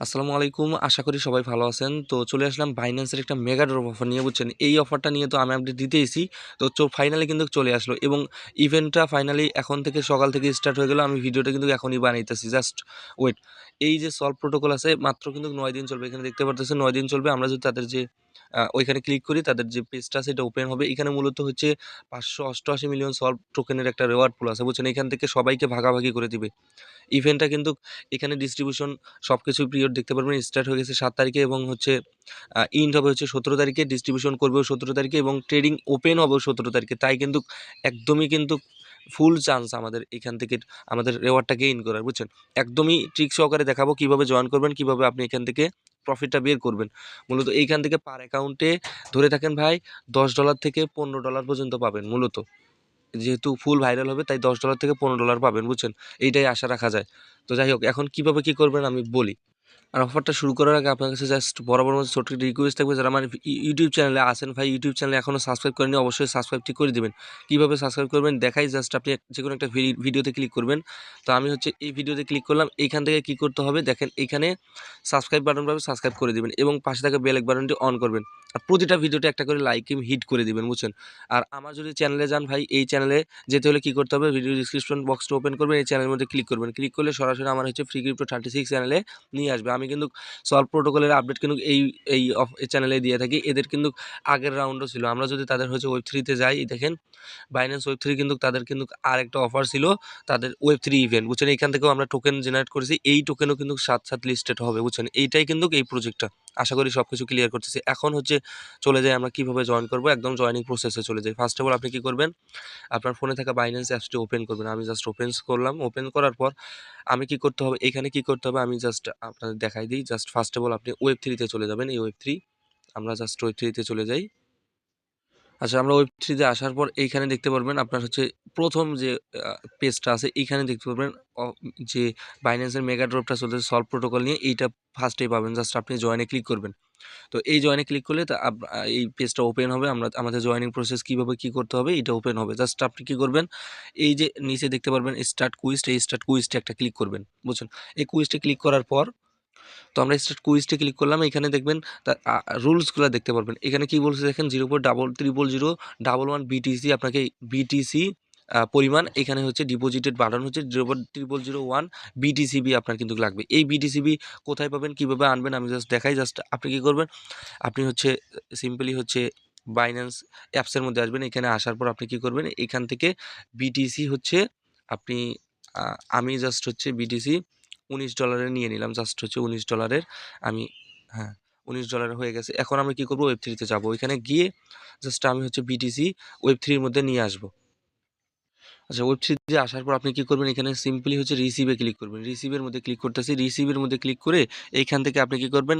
আসসালামু আলাইকুম, আশা করি সবাই ভালো আছেন। তো চলে আসলাম বাইন্যান্সের একটা মেগা ড্রপ অফার নিয়ে বুঝছেন? এই অফারটা নিয়ে তো আমি আপডেট দিতেইছি। তো ফাইনালি কিন্তু চলে আসলো এবং ইভেন্টটা ফাইনালি এখন থেকে সকাল থেকে স্টার্ট হয়ে গেল। আমি ভিডিওটা কিন্তু এখনই বানাইতেছি জাস্ট ওয়েট এই যে সলভ প্রোটোকল আছে, মাত্র কিন্তু নয় দিন চলবে। এখানে দেখতে পারতেছেন, নয় দিন চলবে। আমরা যদি তাদের যে ওইখানে ক্লিক করি, তাদের যে পেজটা এটা ওপেন হবে। এখানে মূলত হচ্ছে পাঁচশো অষ্টআশি মিলিয়ন সলভ টোকেনের একটা রেওয়ার্ড পুল আছে, বুঝছেন? এখান থেকে সবাইকে ভাগাভাগি করে দিবে। ইভেন্টটা কিন্তু এখানে ডিস্ট্রিবিউশন সব কিছু পিরিয়ড দেখতে পারবেন স্টার্ট হয়ে গেছে সাত তারিখে এবং হচ্ছে ইন্ড হবে হচ্ছে সতেরো তারিখে ডিস্ট্রিবিউশন করবেও সতেরো তারিখে এবং ট্রেডিং ওপেন হবেও সতেরো তারিখে। তাই কিন্তু একদমই কিন্তু ফুল চান্স আমাদের এখান থেকে আমাদের রেওয়ার্ডটা গেইন করার, বুঝছেন? একদমই ট্রিক সহকারে দেখাবো কীভাবে জয়েন করবেন, কীভাবে আপনি এখান থেকে প্রফিটটা বের করবেন। মূলত এইখান থেকে পার অ্যাকাউন্টে ধরে থাকেন ভাই, দশ ডলার থেকে পনেরো ডলার পর্যন্ত পাবেন মূলত। যেহেতু ফুল ভাইরাল হবে, তাই দশ ডলার থেকে পনেরো ডলার পাবেন, বুঝছেন? এইটাই আশা রাখা যায়। তো যাই হোক, এখন কীভাবে কী করবেন আমি বলি। আর অফারটা শুরু করার আগে আপনার কাছে জাস্ট বরাবর মতো ছোট্ট রিকোয়েস্ট থাকবে যারা আমার ইউটিউব চ্যানেলে আসেন ভাই ইউটিউব চ্যানেলে এখনও সাবস্ক্রাইব করেনি অবশ্যই সাবস্ক্রাইবটি করে দিবেন। কীভাবে সাবস্ক্রাইব করবেন দেখাই জাস্ট আপনি যে কোনো একটা ভিডি- ভিডিওতে ক্লিক করবেন। তো আমি হচ্ছে এই ভিডিওতে ক্লিক করলাম, এইখান থেকে কী করতে হবে দেখেন, এইখানে সাবস্ক্রাইব বাটন পাবে সাবস্ক্রাইব করে দিবেন এবং পাশে থাকা বেল বাটনটি অন করবেন। আর প্রতিটা ভিডিওতে একটা করে লাইক হিট করে দিবেন, বুঝছেন? আর আমার যদি চ্যানেলে যান ভাই, এই চ্যানেলে যেতে হলে কী করতে হবে ভিডিও ডিসক্রিপশন বক্সটা ওপেন করবেন, এই চ্যানেলের মধ্যে ক্লিক করবেন। ক্লিক করলে সরাসরি আমার হচ্ছে ফ্রি ক্রিপ্টো থার্টি সিক্স চ্যানেলে নিয়ে আসবে। আমি কিন্তু সলভ প্রোটোকলের আপডেট কিন্তু এই এই চ্যানেলে দিয়ে থাকি। এদের কিন্তু আগের রাউন্ডও ছিল। আমরা যদি তাদের হচ্ছে ওয়েব থ্রিতে যাই দেখেন বাইন্যান্স ওয়েব থ্রি কিন্তু তাদের কিন্তু আর একটা অফার ছিল, তাদের ওয়েব থ্রি ইভেন্ট বুঝছেন? এখান থেকেও আমরা টোকেন জেনারেট করেছি। এই টোকেনও কিন্তু সাত সাত লিস্টেড হবে, বুঝছেন? এইটাই কিন্তু এই প্রজেক্টটা আশা করি সব কিছু ক্লিয়ার করতেছি। এখন হচ্ছে চলে যাই আমরা কীভাবে জয়েন করব, একদম জয়েনিং প্রসেসে চলে যাই। ফার্স্ট অফ অল আপনি কী করবেন? আপনার ফোনে থাকা বাইন্যান্স অ্যাপসটি ওপেন করবেন। আমি জাস্ট ওপেন করলাম। ওপেন করার পর আমি কি করতে হবে? এখানে কি করতে হবে? আমি জাস্ট আপনাদের দেখাই দিই। জাস্ট ফার্স্ট অফ অল আপনি ওয়েব থ্রিতে চলে যাবেন। এই ওয়েব থ্রি আমরা জাস্ট ওয়েব থ্রিতে চলে যাই। আচ্ছা আমরা ওয়েব থ্রিতে আসার পর এইখানে দেখতে পারবেন আপনার হচ্ছে প্রথম যে পেজটা আছে, এইখানে দেখতে পারবেন যে বাইন্যান্সের মেগা ড্রপটা চলতেছে সলভ প্রোটোকল নিয়ে, এইটা ফার্স্টেই পাবেন জাস্ট আপনি জয়েনে ক্লিক করবেন। তো এই জয়েনে ক্লিক করলে তা এই পেজটা ওপেন হবে, আমরা, আমাদের জয়েনিং প্রসেস কীভাবে কী করতে হবে এটা ওপেন হবে। জাস্ট আপনি কী করবেন, এই যে নিচে দেখতে পারবেন স্টার্ট কুইস্ট এই স্টার্ট কুইস্টে একটা ক্লিক করবেন, বুঝছেন? এই কুইস্টে ক্লিক করার পর তো আমরা স্টার্ট কুইজটে ক্লিক করলাম, এখানে দেখবেন তার রুলসগুলো দেখতে পারবেন। এখানে কি বলছে দেখেন zero four double triple zero double one BTC আপনাকে বিটিসি পরিমাণ, এখানে হচ্ছে ডিপোজিটেড বাড়ানো হচ্ছে জিরো ট্রিপল জিরো ওয়ান বিটিসিবি আপনার কিন্তু লাগবে। এই বিটিসিবি কোথায় পাবেন, কীভাবে আনবেন, আমি জাস্ট দেখাই জাস্ট আপনি কী করবেন, আপনি হচ্ছে সিম্পলি হচ্ছে বাইন্যান্স অ্যাপসের মধ্যে আসবেন, এখানে আসার পর আপনি কী করবেন, এখান থেকে বিটিসি হচ্ছে আপনি আমি জাস্ট হচ্ছে বিটিসি উনিশ ডলারে নিয়ে নিলাম। জাস্ট হচ্ছে উনিশ ডলারের আমি হ্যাঁ উনিশ ডলার হয়ে গেছে। এখন আমি কী করব? ওয়েব থ্রিতে যাব। ওইখানে গিয়ে জাস্ট আমি হচ্ছে বিটিসি ওয়েব থ্রির মধ্যে নিয়ে আসব। আচ্ছা ওয়েব থ্রিতে আসার পর আপনি কী করবেন? এখানে সিম্পলি হচ্ছে রিসিভে ক্লিক করবেন। রিসিভের মধ্যে ক্লিক করতেছি। রিসিভের মধ্যে ক্লিক করে এইখান থেকে আপনি কী করবেন?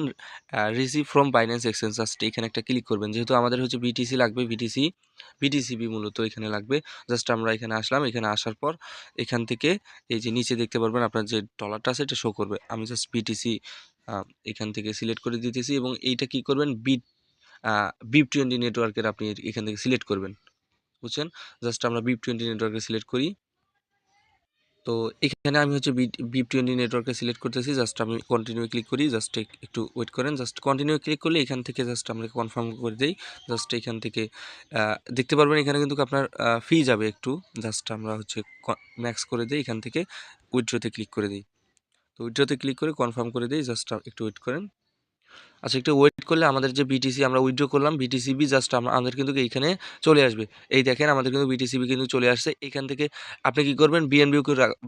Receive from Binance exchange just এখানে একটা ক্লিক করবেন। যেহেতু আমাদের হচ্ছে বিটিসি লাগবে বিটিসি বিটিসিবি মূলত এখানে লাগবে। জাস্ট আমরা এখানে আসলাম। এখানে আসার পর এখান থেকে এই যে নিচে দেখতে পারবেন আপনার যে ডলারটা আছে, এটা শো করবে। আমি জাস্ট বিটিসি এখান থেকে সিলেক্ট করে দিতেছি এবং এইটা কি করবেন? বিট বিপ টোয়েন্টি নেটওয়ার্কের আপনি এখান থেকে সিলেক্ট করবেন। বুঝছেন? জাস্ট আমরা বিপ টোয়েন্টি নেটওয়ার্কে সিলেক্ট করি। তো এখানে আমি হচ্ছে বিপ টোয়েন্টি নেটওয়ার্কে সিলেক্ট করতেছি জাস্ট আমি কন্টিনিউ ক্লিক করি জাস্ট একটু ওয়েট করেন জাস্ট কন্টিনিউ ক্লিক করলে এখান থেকে জাস্ট আমরা কনফার্ম করে দিই। জাস্ট এখান থেকে দেখতে পারবেন এখানে কিন্তু আপনার ফি যাবে একটু। জাস্ট আমরা হচ্ছে ম্যাক্স করে দিই, এখান থেকে উইথড্রোতে ক্লিক করে দিই। তো উইথড্রোতে ক্লিক করে কনফার্ম করে দিই জাস্ট একটু ওয়েট করেন। আচ্ছা একটু ওয়েট করলে আমাদের যে বিটিসি আমরা উইথড্র করলাম বিটিসিবি জাস্ট আমাদের কিন্তু এইখানে চলে আসবে। এই দেখেন আমাদের কিন্তু বিটিসিবি কিন্তু চলে আসছে। এখান থেকে আপনি কি করবেন? বিএনবিও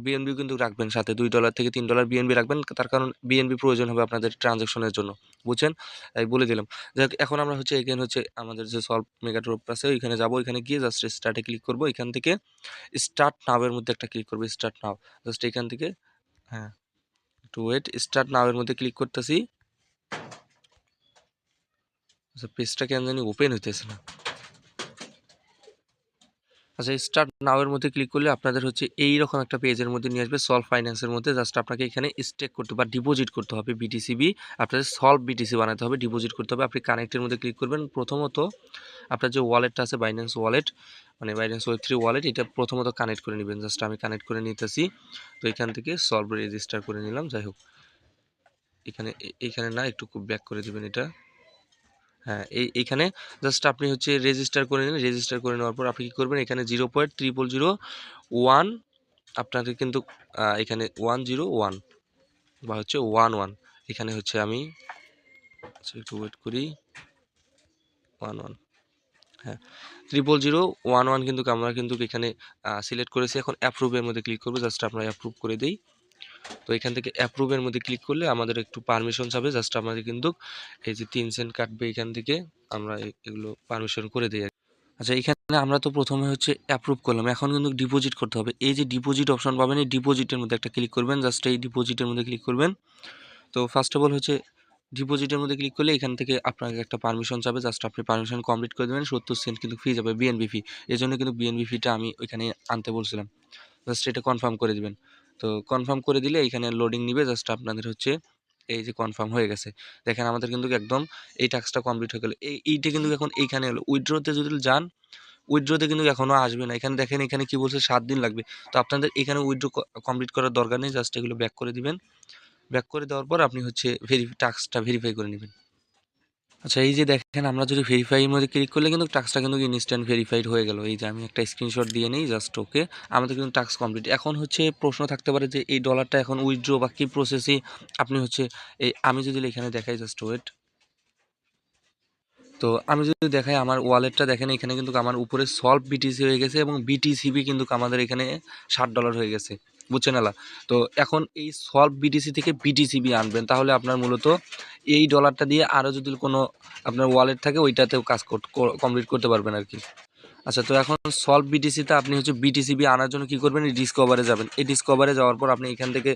বিএনবিও কিন্তু রাখবেন সাথে। দুই ডলার থেকে তিন ডলার বিএনবি রাখবেন, তার কারণ বিএনবি প্রয়োজন হবে আপনাদের ট্রানজ্যাকশনের জন্য। বুঝছেন? তাই বলে দিলাম। যাই এখন আমরা হচ্ছে এখানে হচ্ছে আমাদের যে সলভ মেগাড্রপ আছে, ওইখানে যাব। ওইখানে গিয়ে জাস্ট স্টার্টে ক্লিক করব। এখান থেকে স্টার্ট নাওয়ের মধ্যে একটা ক্লিক করব স্টার্ট নাও জাস্ট এখান থেকে হ্যাঁ। একটু ওয়েট স্টার্ট নাওয়ের মধ্যে ক্লিক করতেছি। আচ্ছা পেজটা কেন জানি ওপেন হইতেছে না। আচ্ছা স্টার্ট নাওয়ের মধ্যে ক্লিক করলে আপনাদের হচ্ছে এই রকম একটা পেজের মধ্যে নিয়ে আসবে সলভ ফাইন্যান্সের মধ্যে। জাস্ট আপনাকে এখানে স্টেক করতে বা ডিপোজিট করতে হবে বিটিসিবি আপনাদের সলভ বিটিসি বানাতে হবে ডিপোজিট করতে হবে। আপনি কানেক্টের মধ্যে ক্লিক করবেন। প্রথমত আপনার যে ওয়ালেটটা আছে বাইন্যান্স ওয়ালেট মানে বাইন্যান্স ওয়েব থ্রি ওয়ালেট এটা প্রথমত কানেক্ট করে নেবেন। জাস্ট আমি কানেক্ট করে নিতেছি। তো এখান থেকে সলভ রেজিস্টার করে নিলাম। যাই হোক, এখানে এখানে না, একটু ব্যাক করে দিবেন এটা। হ্যাঁ এই, এইখানে জাস্ট আপনি হচ্ছে রেজিস্টার করে নিন রেজিস্টার করে নেওয়ার পর আপনি কী করবেন? এখানে zero point triple zero one আপনাকে কিন্তু এখানে ওয়ান জিরো ওয়ান বা হচ্ছে ওয়ান ওয়ান এখানে হচ্ছে আমি আচ্ছা একটু ওয়েট করি। ওয়ান ওয়ান হ্যাঁ ট্রিপল জিরো ওয়ান ওয়ান কিন্তু আমরা কিন্তু এখানে সিলেক্ট করেছি। এখন অ্যাপ্রুভের মধ্যে ক্লিক করব। জাস্ট আমরা অ্যাপ্রুভ করে দিই। তো এখান থেকে অ্যাপ্রুভের মধ্যে ক্লিক করলে আমাদের একটু পারমিশন চাবে জাস্ট আমাদের কিন্তু এই যে তিন সেন্ট কাটবে এখান থেকে, আমরা এগুলো পারমিশন করে দিই আচ্ছা এখানে আমরা তো প্রথমে হচ্ছে অ্যাপ্রুভ করলাম, এখন কিন্তু ডিপোজিট করতে হবে। এই যে ডিপোজিট অপশন পাবেন, এই ডিপোজিটের মধ্যে একটা ক্লিক করবেন জাস্ট এই ডিপোজিটের মধ্যে ক্লিক করবেন। তো ফার্স্ট অফ অল হচ্ছে ডিপোজিটের মধ্যে ক্লিক করলে এখান থেকে আপনাকে একটা পারমিশন যাবে জাস্ট আপনি পারমিশন কমপ্লিট করে দেবেন, সত্তর সেন্ট কিন্তু ফি যাবে বিএনবি ফি এই জন্য কিন্তু বিএনবি ফিটা আমি ওইখানে আনতে বলছিলাম। জাস্ট এটা কনফার্ম করে দিবেন। তো কনফার্ম করে দিলে এইখানে লোডিং নিবে। জাস্ট আপনাদের হচ্ছে এই যে কনফার্ম হয়ে গেছে। দেখেন আমাদের কিন্তু একদম এই টাস্কটা কমপ্লিট হয়ে গেল। এই, এইটা কিন্তু এখন এইখানে এলো উইথড্রোতে যদি যান উইথড্রোতে কিন্তু এখনও আসবে না। এখানে দেখেন, এখানে কি বলছে, সাত দিন লাগবে। তো আপনাদের এখানে উইথড্রো কমপ্লিট করার দরকার নেই। জাস্ট এগুলো ব্যাক করে দিবেন। ব্যাক করে দেওয়ার পর আপনি হচ্ছে ভেরি টাস্কটা ভেরিফাই করে নেবেন। আচ্ছা এই যে দেখেন, আমরা যদি ভেরিফাইয়ের মধ্যে ক্লিক করলে কিন্তু টাস্কটা কিন্তু ইনস্ট্যান্ট ভেরিফাইড হয়ে গেল। এই যে আমি একটা স্ক্রিনশট দিয়ে নেই জাস্ট ওকে আমাদের কিন্তু টাস্ক কমপ্লিট এখন হচ্ছে প্রশ্ন থাকতে পারে যে, এই ডলারটা এখন উইথড্র বা কী প্রসেসে আপনি হচ্ছে, এই আমি যদি এখানে দেখাই জাস্ট ওয়েট তো আমি যদি দেখাই, আমার ওয়ালেটটা দেখেন, এখানে কিন্তু আমার উপরে সলভ বিটিসি হয়ে গেছে এবং বিটিসিবি কিন্তু আমাদের এখানে ষাট ডলার হয়ে গেছে। বুঝছেন এলা? তো এখন এই সলভ বিটিসি থেকে বিটিসিবি আনবেন, তাহলে আপনার মূলত এই ডলারটা দিয়ে আরও যদি কোনো আপনার ওয়ালেট থাকে, ওইটাতেও কাজ কমপ্লিট করতে পারবেন আর কি। আচ্ছা তো এখন সলভ বিটিসিতে আপনি হচ্ছে বিটিসিবি আনার জন্য কি করবেন? এই ডিসকভারে যাবেন। এই ডিসকভারে যাওয়ার পর আপনি এখান থেকে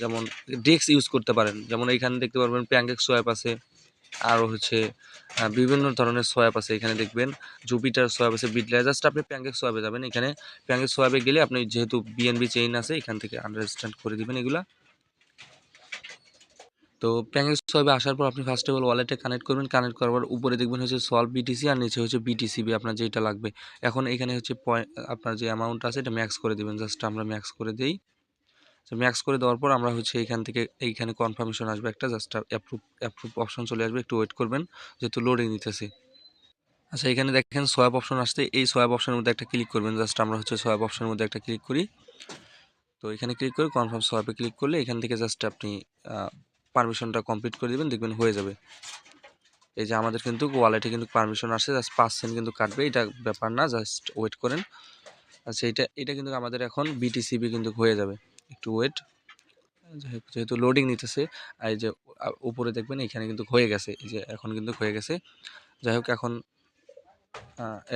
যেমন ডেস্ক ইউজ করতে পারেন। যেমন এখানে দেখতে পারবেন প্যাঙ্কেক সোয়াপ আছে আরও হচ্ছে বিভিন্ন ধরনের সোয়াপ আছে এখানে দেখবেন। জুপিটার সোয়াপ আছে বিটলার জাস্ট আপনি প্যাঙ্কেক সোয়াবে যাবেন। এখানে প্যাঙ্কেক সোয়াবে গেলে আপনি যেহেতু বিএনবি চেইন আছে, এখান থেকে আন্ডারস্ট্যান্ড করে দিবেন এগুলা। তো প্যাঙ্কেক সোয়াবে আসার পর আপনি ফার্স্ট অফ অল ওয়ালেটে কানেক্ট করবেন কানেক্ট করার পর উপরে দেখবেন হচ্ছে সলভ বিটিসি আর নিচে হচ্ছে বিটিসিবি আপনার যেটা লাগবে। এখন এখানে হচ্ছে আপনার যে অ্যামাউন্ট আছে এটা ম্যাক্স করে দিবেন জাস্ট আমরা ম্যাক্স করে দিই। তো ম্যাক্স করে দেওয়ার পর আমরা হচ্ছে এইখান থেকে এইখানে কনফার্মেশন আসবে একটা জাস্ট অ্যাপ্রুভ অ্যাপ্রুভ অপশন চলে আসবে, একটু ওয়েট করবেন যেহেতু লোডিং নিতেছে। আচ্ছা এখানে দেখেন সোয়াব অপশন আসছে, এই সোয়াব অপশনের মধ্যে একটা ক্লিক করবেন জাস্ট আমরা হচ্ছে সোয়াব অপশনের মধ্যে একটা ক্লিক করি। তো এখানে ক্লিক করে কনফার্ম সোয়াপে ক্লিক করলে এখান থেকে জাস্ট আপনি পারমিশনটা কমপ্লিট করে দেবেন, দেখবেন হয়ে যাবে। এই যে আমাদের কিন্তু ওয়ালেটে কিন্তু পারমিশন আসছে জাস্ট পাঁচ সেন্ট কিন্তু কাটবে, এটা ব্যাপার না জাস্ট ওয়েট করেন। আচ্ছা এটা এটা কিন্তু আমাদের এখন বিটিসিবি কিন্তু হয়ে যাবে। একটু ওয়েট যেহেতু লোডিং নিতেছে এই যে উপরে দেখবেন এখানে কিন্তু হয়ে গেছে, এই যে এখন কিন্তু হয়ে গেছে। যাই হোক, এখন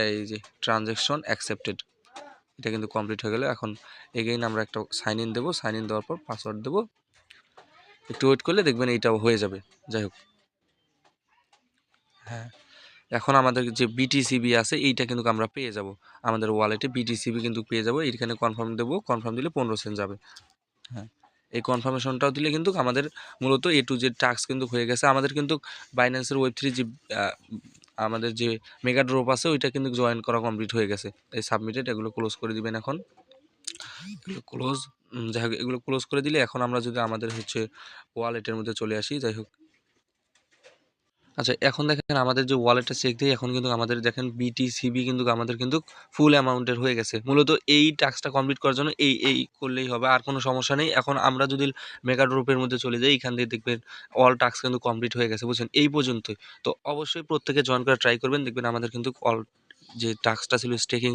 এই যে ট্রানজ্যাকশন অ্যাকসেপ্টেড এটা কিন্তু কমপ্লিট হয়ে গেল। এখন এগেইন আমরা একটা সাইন ইন দেবো সাইন ইন দেওয়ার পর পাসওয়ার্ড দেবো। একটু ওয়েট করলে দেখবেন এইটাও হয়ে যাবে। যাই হোক। হ্যাঁ। এখন আমাদের যে বিটিসিবি আছে এইটা কিন্তু আমরা পেয়ে যাব। আমাদের ওয়ালেটে বিটিসিবি কিন্তু পেয়ে যাব। এইখানে কনফার্ম দেবো কনফার্ম দিলে পনেরো সেন্ট যাবে। হ্যাঁ। এই কনফার্মেশনটাও দিলে কিন্তু আমাদের মূলত এ টু জেড টাস্ক কিন্তু হয়ে গেছে। আমাদের কিন্তু বাইন্যান্সের ওয়েব থ্রি যে আমাদের যে মেগা ড্রপ আছে ওইটা কিন্তু জয়েন করা কমপ্লিট হয়ে গেছে। এই সাবমিটেড এগুলো ক্লোজ করে দিবেন এখন। এগুলো ক্লোজ যাই হোক, এগুলো ক্লোজ করে দিলে এখন আমরা যদি আমাদের হচ্ছে ওয়ালেটের মধ্যে চলে আসি, যাই হোক। আচ্ছা এখন দেখেন আমাদের যে ওয়ালেটটা চেক দিই, এখন কিন্তু আমাদের দেখেন বিটিসিবি কিন্তু আমাদের কিন্তু ফুল অ্যামাউন্টের হয়ে গেছে। মূলত এই টাস্কটা কমপ্লিট করার জন্য এই এই করলেই হবে, আর কোনো সমস্যা নেই। এখন আমরা যদি মেগা ড্রপের মধ্যে চলে যাই, এখান দিয়ে দেখবেন অল টাস্ক কিন্তু কমপ্লিট হয়ে গেছে, বুঝছেন? এই পর্যন্তই। তো অবশ্যই প্রত্যেকে জয়েন করে ট্রাই করবেন, দেখবেন আমাদের কিন্তু অল যে টাস্কটা ছিল স্টেকিং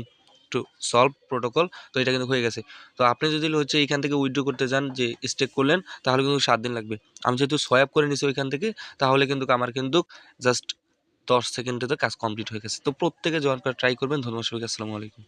টু সলভ প্রোটোকল, তো এটা কিন্তু হয়ে গেছে। তো আপনি যদি হচ্ছে এইখান থেকে উইথড্র করতে যান, যে স্টেক করলেন, তাহলে কিন্তু সাত দিন লাগবে। আমি যেহেতু সোয়াপ করে নিছি ওইখান থেকে, তাহলে কিন্তু আমার কিন্তু জাস্ট দশ সেকেন্ডে তো কাজ কমপ্লিট হয়ে গেছে। তো প্রত্যেকে জয়েন করা ট্রাই করবেন। ধন্যবাদ সবাইকে। আসসালামু আলাইকুম।